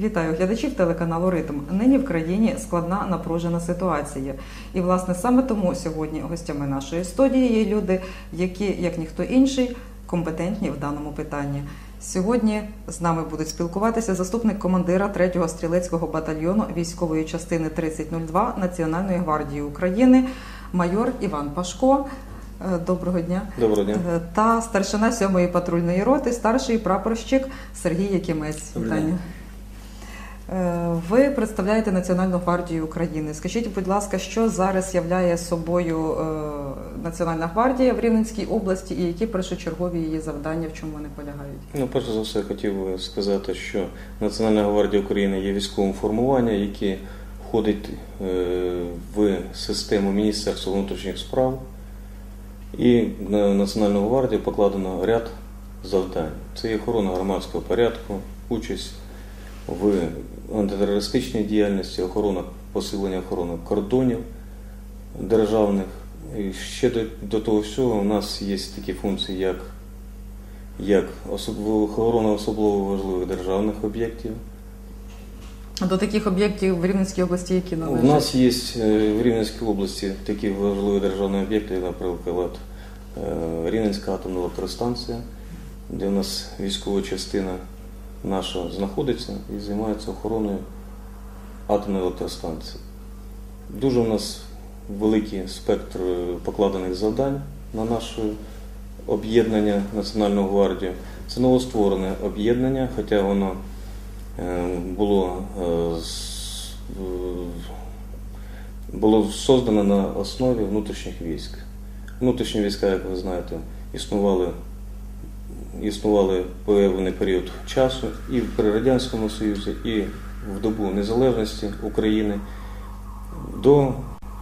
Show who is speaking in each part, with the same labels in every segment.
Speaker 1: Вітаю глядачів телеканалу Ритм. Нині в країні складна напружена ситуація. І, власне, саме тому сьогодні гостями нашої студії є люди, які, як ніхто інший, компетентні в даному питанні. Сьогодні з нами будуть спілкуватися заступник командира 3-го стрілецького батальйону військової частини 3002 Національної гвардії України, майор Іван Пашко. Е, Доброго дня.
Speaker 2: Доброго дня.
Speaker 1: Е, Та старшина 7-ї патрульної роти, старший прапорщик Сергій Якимець. Вітання. Е, Ви представляєте Національну гвардію України. Скажіть, будь ласка, що зараз являє собою е, Національна гвардія в Рівненській області і які першочергові її завдання, в чому вони полягають?
Speaker 2: Ну, перш за все, хотів би сказати, що Національна гвардія України є військовим формуванням, яке входить е, в систему Міністерства внутрішніх справ. І на Національну гвардію покладено ряд завдань. Це є охорона громадського порядку, участь в антитерористичній діяльності, охорона посилення охорони кордонів державних. І ще до, до того всього у нас є такі функції, як як особливо охорона особливо важливих державних об'єктів.
Speaker 1: До таких об'єктів в Рівненській області, які
Speaker 2: У нас є е, в Рівненській області такі важливі державні об'єкти, як, наприклад, е, Рівненська атомна електростанція, де у нас військова частина наша знаходиться і займається охороною атомної електростанції. Дуже у нас великий спектр е, покладених завдань на наше об'єднання Національну гвардію. Це новостворене об'єднання, хоча воно е, було, е, було создано на основі внутрішніх військ. Внутрішні війська, як ви знаєте, існували, існували певний період часу і при Радянському Союзі, і в добу незалежності України до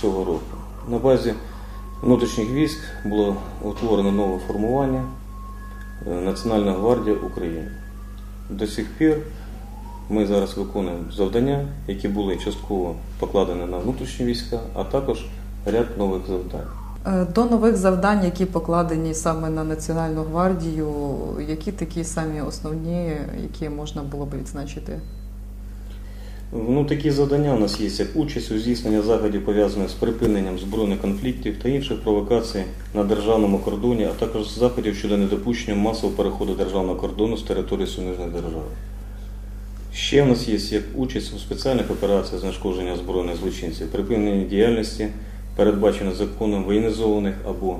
Speaker 2: цього року. На базі внутрішніх військ було утворено нове формування е, Національна гвардія України. До сих пір ми зараз виконуємо завдання, які були частково покладені на внутрішні війська, а також ряд нових завдань.
Speaker 1: Е, До нових завдань, які покладені саме на Національну гвардію, які такі самі основні, які можна було б відзначити?
Speaker 2: Ну, такі завдання у нас є, як участь у здійсненні заходів, пов'язаних з припиненням збройних конфліктів та інших провокацій на державному кордоні, а також заходів щодо недопущення масового переходу державного кордону з території суміжної держави. Ще в нас є як участь у спеціальних операціях знешкодження збройних злочинців, припинення діяльності, передбачено законом воєнізованих або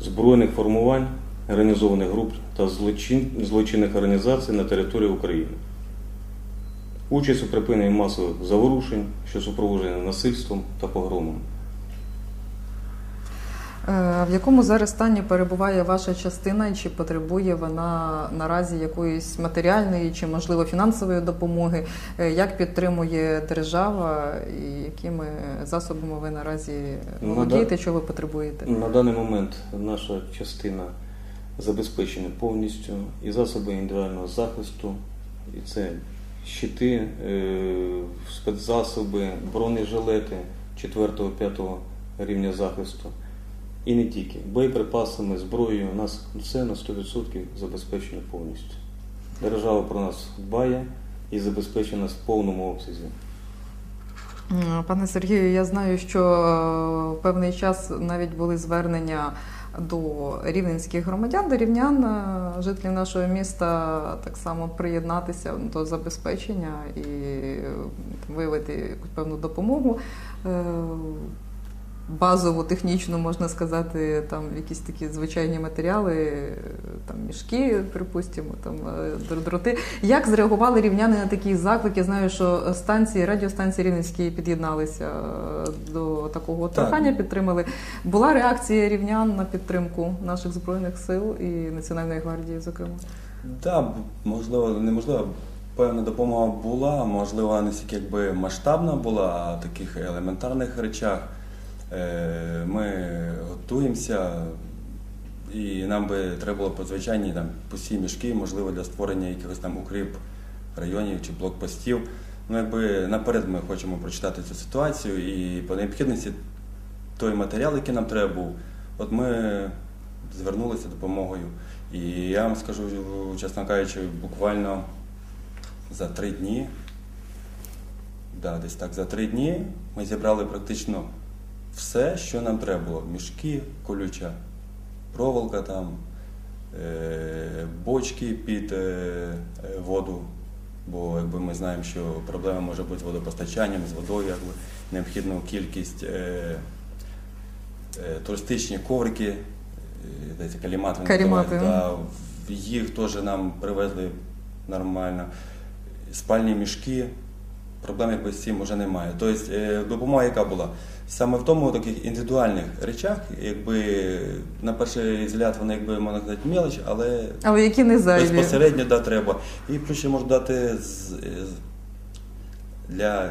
Speaker 2: збройних формувань, організованих груп та злочин, злочинних організацій на території України. Участь у припиненні масових заворушень, що супроводжені насильством та погромом.
Speaker 1: Е, В якому зараз стані перебуває ваша частина, і чи потребує вона наразі якоїсь матеріальної чи, можливо, фінансової допомоги? Е, Як підтримує держава і якими засобами ви наразі
Speaker 2: Ну,
Speaker 1: володієте, що ви потребуєте?
Speaker 2: На даний момент наша частина забезпечена повністю і засоби індивідуального захисту, і це щити, е, спецзасоби, бронежилети 4-5 рівня захисту. І не тільки. Боєприпасами, зброєю у нас все на 100% забезпечено повністю. Держава про нас дбає і забезпечена нас в повному обсязі.
Speaker 1: Пане Сергію, я знаю, що е, певний час навіть були звернення до рівненських громадян, до рівнян, е, жителів нашого міста, так само приєднатися до забезпечення і е, виявити якусь певну допомогу. Базову, технічну, можна сказати, там якісь такі звичайні матеріали, там мішки, припустимо, там е, дроти. Як зреагували рівняни на такі заклики? Знаю, що станції, радіостанції Рівненські під'єдналися е, до такого
Speaker 3: Так.
Speaker 1: прохання, підтримали. Була реакція рівнян на підтримку наших збройних сил і Національної гвардії, зокрема.
Speaker 3: Так, можливо, неможливо. Певна допомога була, можливо, не стільки якби масштабна була, а в таких елементарних речах. Е, Ми готуємося, і нам би треба було по звичайні там пусті мішки, можливо, для створення якихось там укріп районів чи блокпостів. Ну, якби наперед ми хочемо прочитати цю ситуацію і по необхідності той матеріал, який нам треба був, от ми звернулися допомогою. І я вам скажу, чесно кажучи, буквально за три дні. Да, десь так, за три дні ми зібрали практично все, що нам треба було. Мішки, колюча проволока там, е, бочки під е, е, воду. Бо якби ми знаємо, що проблема може бути з водопостачанням, з водою, якби необхідну кількість е, е, туристичні коврики, е, калімати. вони
Speaker 1: Карімати,
Speaker 3: Да, їх теж нам привезли нормально. Спальні мішки, проблем якби з цим вже немає. Тобто е, допомога яка була? Саме в тому таких індивідуальних речах, якби на перший взгляд вони якби можна сказати мелоч, але
Speaker 1: Але які не зайві.
Speaker 3: безпосередньо да, треба. І плюс ще можу дати з, з- для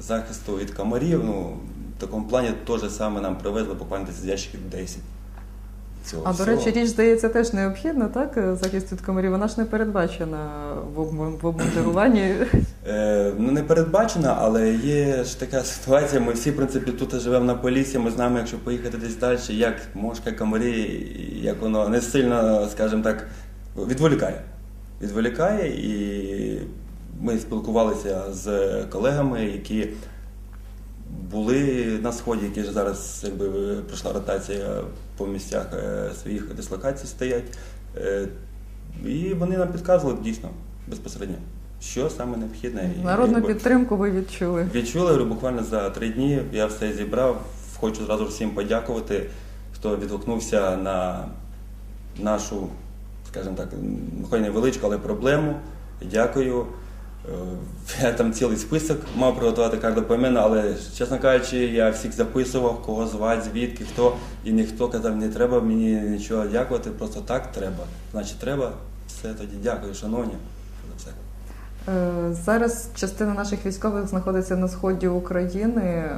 Speaker 3: захисту від комарів. Ну, в такому плані теж саме нам привезли буквально десь ящиків 10. Цього
Speaker 1: А до речі, річ здається теж необхідна, так? Захист від комарів. Вона ж не передбачена в обмундируванні.
Speaker 3: Е, ну, не передбачено, але є ж така ситуація. Ми всі, в принципі, тут живемо на полісі, ми знаємо, якщо поїхати десь далі, як мошка, комарі, як воно не сильно, скажімо так, відволікає. Відволікає, і ми спілкувалися з колегами, які були на сході, які ж зараз якби пройшла ротація по місцях е, своїх дислокацій стоять. Е, І вони нам підказували дійсно безпосередньо, що саме необхідне.
Speaker 1: Народну
Speaker 3: якби,
Speaker 1: підтримку ви відчули.
Speaker 3: Відчули буквально за три дні. Я все зібрав. Хочу зразу всім подякувати, хто відгукнувся на нашу, скажімо так, хай невеличку, але проблему. Дякую. Е, Я там цілий список мав приготувати кожного поіменно, але, чесно кажучи, я всіх записував, кого звати, звідки, хто, і ніхто казав, не треба мені нічого дякувати, просто так треба. Значить, треба. Все тоді дякую, шановні.
Speaker 1: Е, Зараз частина наших військових знаходиться на сході України.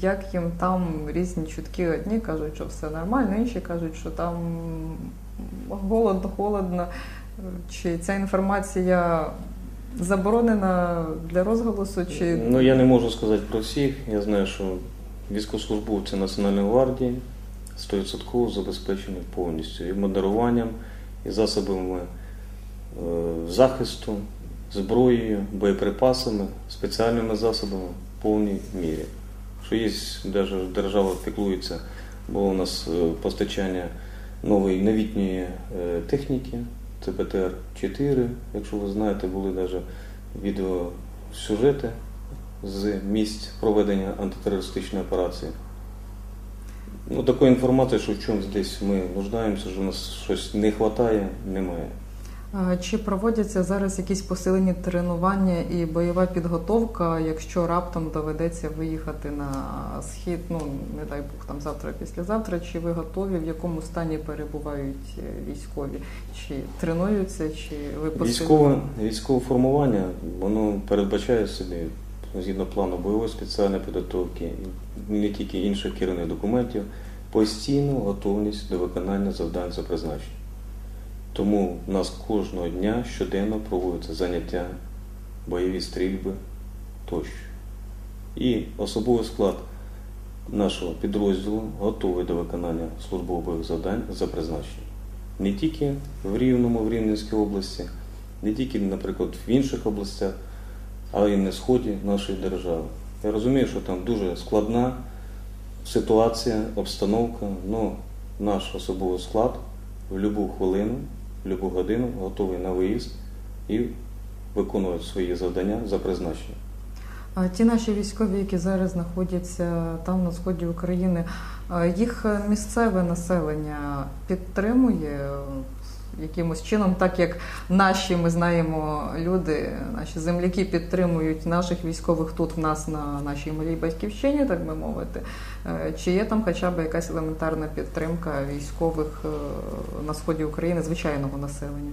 Speaker 1: Як їм там різні чутки? Одні кажуть, що все нормально, інші кажуть, що там голодно, холодно. Чи ця інформація заборонена для розголосу? Чи
Speaker 2: Ну я не можу сказати про всіх. Я знаю, що військовослужбовці Національної гвардії 100% забезпечені повністю і модеруванням, і засобами е, захисту, зброєю, боєприпасами, спеціальними засобами в повній мірі. Що є, навіть держава піклується, було у нас е, постачання нової новітньої е, техніки, це ПТР-4, якщо ви знаєте, були навіть відеосюжети з місць проведення антитерористичної операції. Ну, такої інформації, що в чомусь десь ми нуждаємося, що у нас щось не вистачає, немає.
Speaker 1: Чи проводяться зараз якісь посилені тренування і бойова підготовка, якщо раптом доведеться виїхати на схід, ну не дай Бог там завтра, післязавтра, чи ви готові, в якому стані перебувають е, військові? Чи тренуються, чи ви посилені?
Speaker 2: Військове, військове формування воно передбачає собі згідно плану бойової спеціальної підготовки, не тільки інших керівних документів, постійну готовність до виконання завдань за призначенням. Тому в нас кожного дня щоденно проводяться заняття, бойові стрільби тощо. І особовий склад нашого підрозділу готовий до виконання службових завдань за призначенням. Не тільки в Рівному, в Рівненській області, не тільки, наприклад, в інших областях, але й на сході нашої держави. Я розумію, що там дуже складна ситуація, обстановка, але наш особовий склад в будь-яку хвилину, будь-яку годину готовий на виїзд і виконує свої завдання за призначенням.
Speaker 1: А ті наші військові, які зараз знаходяться там на сході України, їх місцеве населення підтримує якимось чином, так як наші, ми знаємо, люди, наші земляки підтримують наших військових тут в нас на нашій малій батьківщині, так би мовити. Е, Чи є там хоча б якась елементарна підтримка військових е, на сході України, звичайного населення?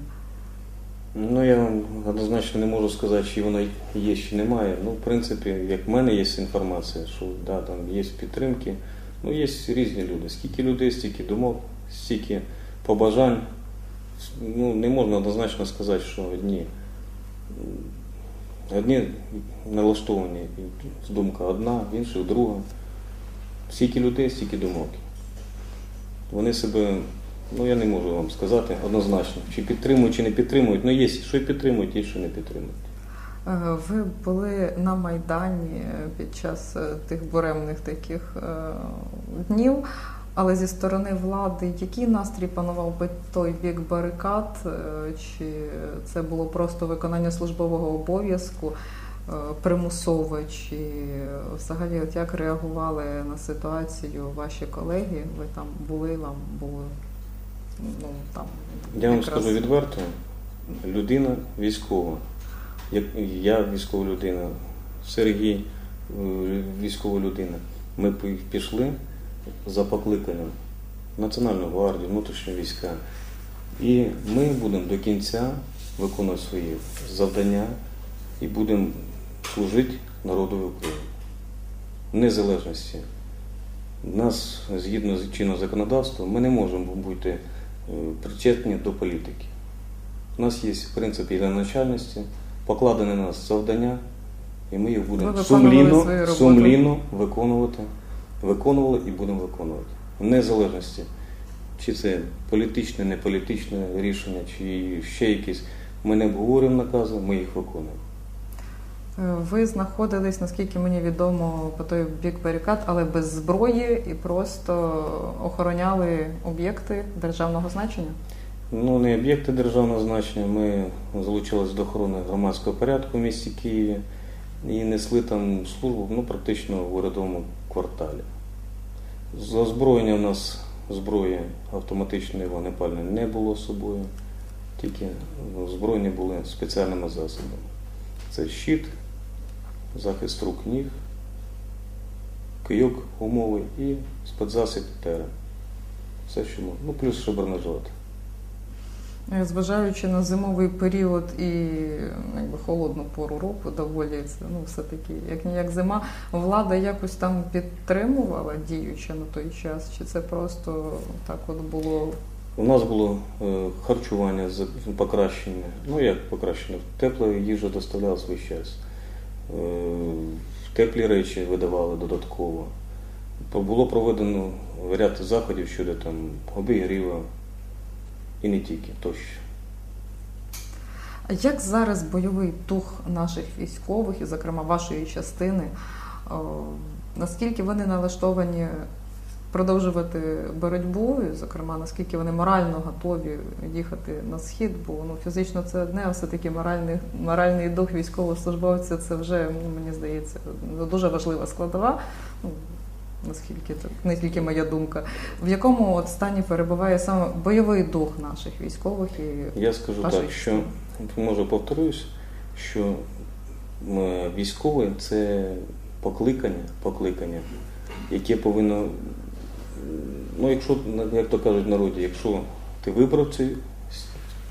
Speaker 2: Ну, я вам однозначно не можу сказати, чи воно є, чи немає. Ну, в принципі, як в мене є інформація, що да, там є підтримки, ну, є різні люди. Скільки людей, стільки думок, стільки побажань. Ну, не можна однозначно сказати, що одні, одні налаштовані, думка одна, в інших друга. Стільки людей, стільки думок. Вони себе Ну, я не можу вам сказати однозначно, чи підтримують, чи не підтримують. Ну, є, що і підтримують, є, що не підтримують.
Speaker 1: Е, Ви були на Майдані під час е, тих буремних таких е, днів, але зі сторони влади, який настрій панував би той бік барикад? Е, Чи це було просто виконання службового обов'язку е, примусове? Чи взагалі от як реагували на ситуацію ваші колеги? Ви там були, вам було ну, там
Speaker 2: Я вам
Speaker 1: якраз-
Speaker 2: скажу відверто, людина військова. Я військова людина, Сергій е, військова людина. Ми пішли за покликанням Національної гвардії, внутрішні війська. І ми будемо до кінця виконувати свої завдання і будемо служити народу України. В незалежності. Нас, згідно з чинного законодавства, ми не можемо бути е, причетні до політики. У нас є принцип єдиноначальності, покладене на нас завдання, і ми їх будемо сумлінно, сумлінно виконувати, виконували і будемо виконувати. В незалежності, чи це політичне, не політичне рішення, чи ще якісь. Ми не обговорюємо накази, ми їх виконуємо.
Speaker 1: Е, Ви знаходились, наскільки мені відомо, по той бік барикад, але без зброї і просто охороняли об'єкти державного значення.
Speaker 2: Ну, не об'єкти державного значення. Ми залучилися до охорони громадського порядку в місті Києві і несли там службу ну, практично в урядовому кварталі. З озброєння у нас зброї автоматичної вогнепальної не було з собою, тільки озброєні були спеціальними засобами. Це щит, захист рук ніг, кийок умови і спецзасіб тера. Все, що можна. Ну, плюс ще бронежилет.
Speaker 1: Е, Зважаючи на зимовий період і ну, якби, холодну пору року, доволі це ну, все-таки як ніяк зима, влада якось там підтримувала діюча на той час, чи це просто так от було
Speaker 2: У нас було е, харчування покращене. Ну як покращене? Тепла їжа доставлялась весь час. Е, Теплі речі видавали додатково. Було проведено ряд заходів щодо там обігріва і не тільки тощо.
Speaker 1: А як зараз бойовий дух наших військових, і, зокрема, вашої частини, наскільки вони налаштовані продовжувати боротьбу, і, зокрема, наскільки вони морально готові їхати на схід? Бо ну, фізично це одне, а все-таки моральний, моральний дух військовослужбовця це вже, ну, мені здається, дуже важлива складова. Наскільки це не тільки моя думка, в якому от стані перебуває саме бойовий дух наших військових і
Speaker 2: Я скажу
Speaker 1: Вашої
Speaker 2: так, що може повторюсь, що м, військовий це покликання, покликання, яке повинно, ну якщо, як то кажуть в народі, якщо ти вибрав цей,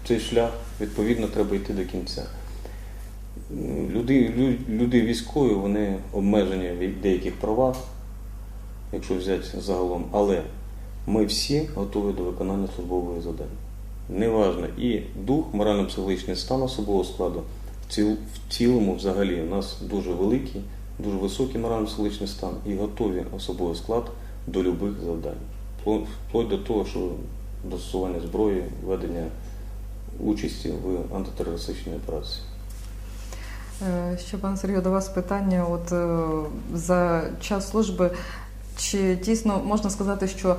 Speaker 2: цей шлях, відповідно треба йти до кінця. Люди, лю- люди військові, вони обмежені в деяких правах, якщо взяти загалом, але ми всі готові до виконання службових завдань. Неважно. І дух, морально-психологічний стан особового складу в, ціл, в цілому взагалі у нас дуже великий, дуже високий морально-психологічний стан і готові особовий склад до любих завдань. Впло- Вплоть до того, що до застосування зброї, ведення участі в антитерористичній операції.
Speaker 1: Е, Ще, пане Сергію, до вас питання. От е, за час служби, чи дійсно можна сказати, що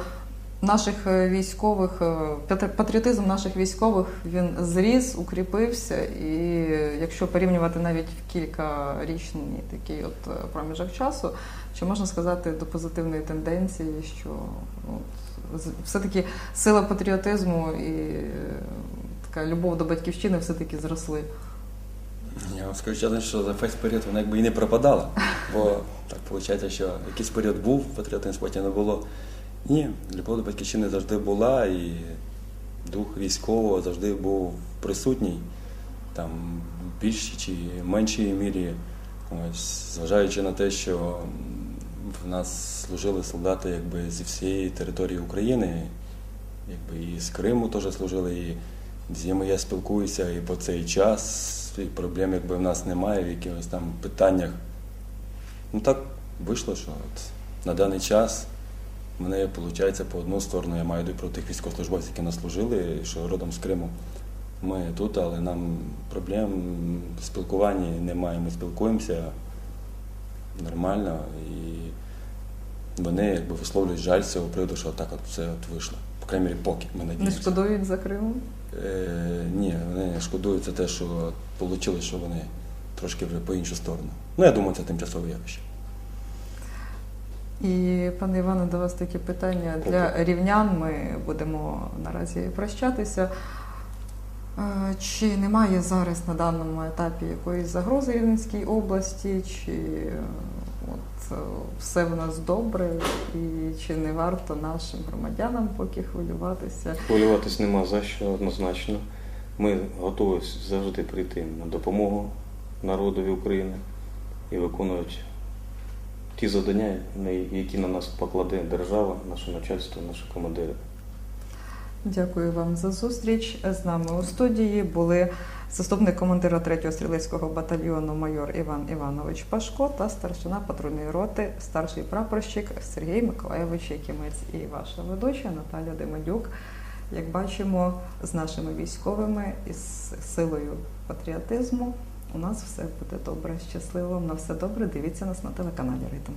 Speaker 1: наших е, військових, е, патріотизм наших військових він зріс, укріпився, і якщо порівнювати навіть в кількарічний такий от е, проміжок часу, чи можна сказати до позитивної тенденції, що от, все-таки сила патріотизму і така любов до батьківщини все-таки зросли?
Speaker 3: Я вам скажу чесно, що за весь період вона якби і не пропадала. Бо виходить, що якийсь період був патріотизм, потім не було. Ні, любов до батьківщини завжди була, і дух військового завжди був присутній, там в більшій чи меншій мірі. Ось, зважаючи на те, що в нас служили солдати якби зі всієї території України, якби і з Криму теж служили, і з ними я спілкуюся і по цей час, і проблем якби в нас немає в якихось там питаннях. Ну так вийшло, що от на даний час мене виходить по одну сторону, я маю йти про тих військовослужбовців, які нас служили, що родом з Криму. Ми тут, але нам проблем в спілкуванні немає. Ми спілкуємося нормально і вони якби висловлюють жаль з цього приводу, що так от все от вийшло. По крайній мірі, поки ми
Speaker 1: Не шкодують за Кримом?
Speaker 3: Е, ні, вони шкодують за те, що вийшло, що вони трошки вже по іншу сторону. Ну, я думаю, це тимчасове явище.
Speaker 1: І, пане Іване, до вас таке питання для рівнян. Ми будемо наразі прощатися. Е, Чи немає зараз на даному етапі якоїсь загрози Рівненській області, чи от, е, все в нас добре, і чи не варто нашим громадянам поки хвилюватися?
Speaker 2: Хвилюватись нема за що однозначно. Ми готові завжди прийти на допомогу народові України і виконувати ті завдання, які на нас покладе держава, наше начальство, наші командири.
Speaker 1: Дякую вам за зустріч. З нами у студії були заступник командира 3-го стрілецького батальйону майор Іван Іванович Пашко та старшина патрульної роти, старший прапорщик Сергій Миколайович Якимець і ваша ведуча Наталя Демидюк. Як бачимо, з нашими військовими і з силою патріотизму у нас все буде добре, щасливо. На все добре. Дивіться нас на телеканалі Ритм.